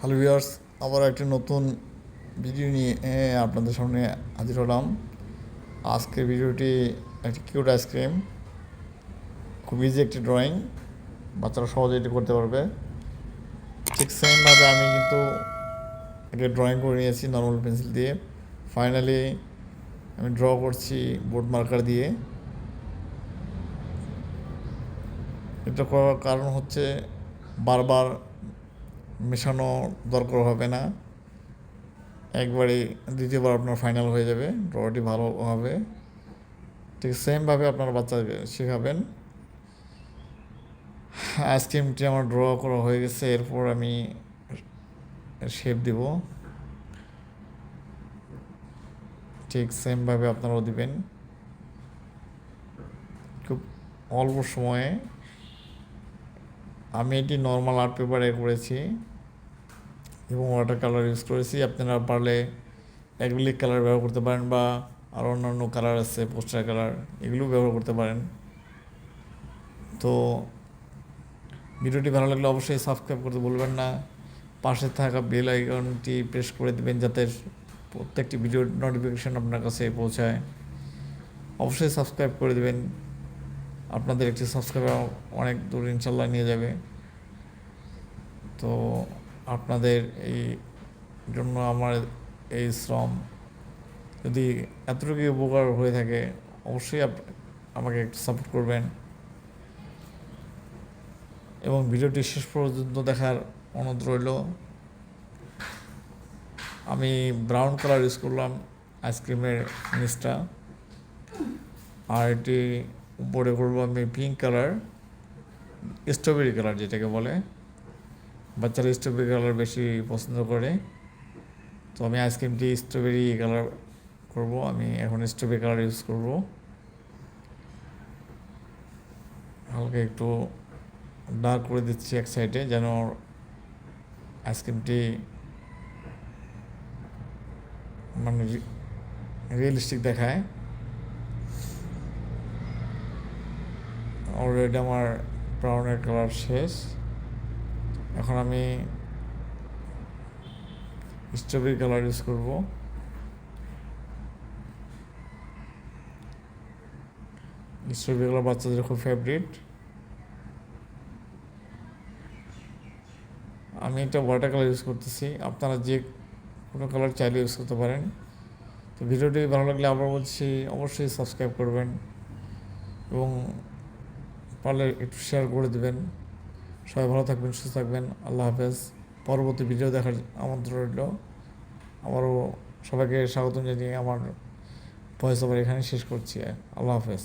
Hello viewers আবার একটি নতুন ভিডিও নিয়ে এ, আপনাদের সামনে হাজির হলাম। আজকের ভিডিওটি একটি কিউট আইসক্রিম খুব ইজি একটি ড্রয়িং বাচ্চারা সহজে এটি করতে পারবে। ঠিক সেমভাবে আমি কিন্তু একটা ড্রয়িং করে নিয়েছি নর্মাল পেন্সিল দিয়ে। ফাইনালি আমি ড্র করছি বোর্ড মার্কার দিয়ে। এটা করার কারণ হচ্ছে বারবার মেশানো দরকার হবে না। একবারে দ্বিতীয়বার আপনার ফাইনাল হয়ে যাবে ড্রটি ভালো হবে। ঠিক সেমভাবে আপনার বাচ্চাকে শেখাবেন। আইসক্রিমটি আমার ড্র করা হয়ে গেছে, এরপর আমি শেপ দিব। ঠিক সেমভাবে আপনারাও দিবেন। খুব অল্প সময়ে আমি এটি নর্মাল আর্ট পেপারে করেছি এবং ওয়াটার কালার ইউজ করেছি। আপনারা পারলে অ্যাক্রিলিক কালার ব্যবহার করতে পারেন বা আরও অন্যান্য কালার আছে পোস্টার কালার এগুলো ব্যবহার করতে পারেন। তো ভিডিওটি ভালো লাগলে অবশ্যই সাবস্ক্রাইব করতে বলবেন না। পাশে থাকা বেল আইকনটি প্রেস করে দেবেন যাতে প্রত্যেকটি ভিডিওর নোটিফিকেশন আপনার কাছে পৌঁছায়। অবশ্যই সাবস্ক্রাইব করে দেবেন। আপনাদের একটি সাবস্ক্রাইবার অনেক দূর ইনশাল্লাহ নিয়ে যাবে। তো আপনাদের এই জন্য আমার এই শ্রম যদি এতটুকু উপকার হয়ে থাকে, অবশ্যই আমাকে একটু সাপোর্ট করবেন। এবং ভিডিওটি শেষ পর্যন্ত দেখার অনুরোধ রইল। আমি ব্রাউন কালার ইউজ করলাম আইসক্রিমের নিচটা আর এটি উপরে করব আমি পিঙ্ক কালার স্ট্রবেরি কালার যেটাকে বলে। বাচ্চারা স্ট্রবেরি কালার বেশি পছন্দ করে। তো আমি আইসক্রিমটি স্ট্রবেরি কালার করব, আমি এখন স্ট্রবেরি কালার ইউজ করব। হালকা একটু ডার্ক করে দিচ্ছি এক সাইডে যেন আইসক্রিমটি মানে রিয়েলিস্টিক দেখায়। অলরেডি আমার ব্রাউনের কালার শেষ। এখন আমি স্ট্রবেরি কালার ইউজ করব। স্ট্রবেরি কালার বাচ্চাদের খুব ফেভারিট আমি একটা ওয়াটার কালার ইউজ করতেছি। আপনারা যে কোনো কালার চাইলে ইউজ করতে পারেন। তো ভিডিওটি ভালো লাগলে আবার বলছি, অবশ্যই সাবস্ক্রাইব করবেন। এবং পারলে একটু শেয়ার করে দেবেন। সবাই ভালো থাকবেন, সুস্থ থাকবেন। আল্লাহ হাফেজ। পরবর্তী ভিডিও দেখার আমন্ত্রণ রইল। আমারও সবাইকে স্বাগতম জানিয়ে আমার ভয়েস ওভার এখানে শেষ করছি। আল্লাহ হাফেজ।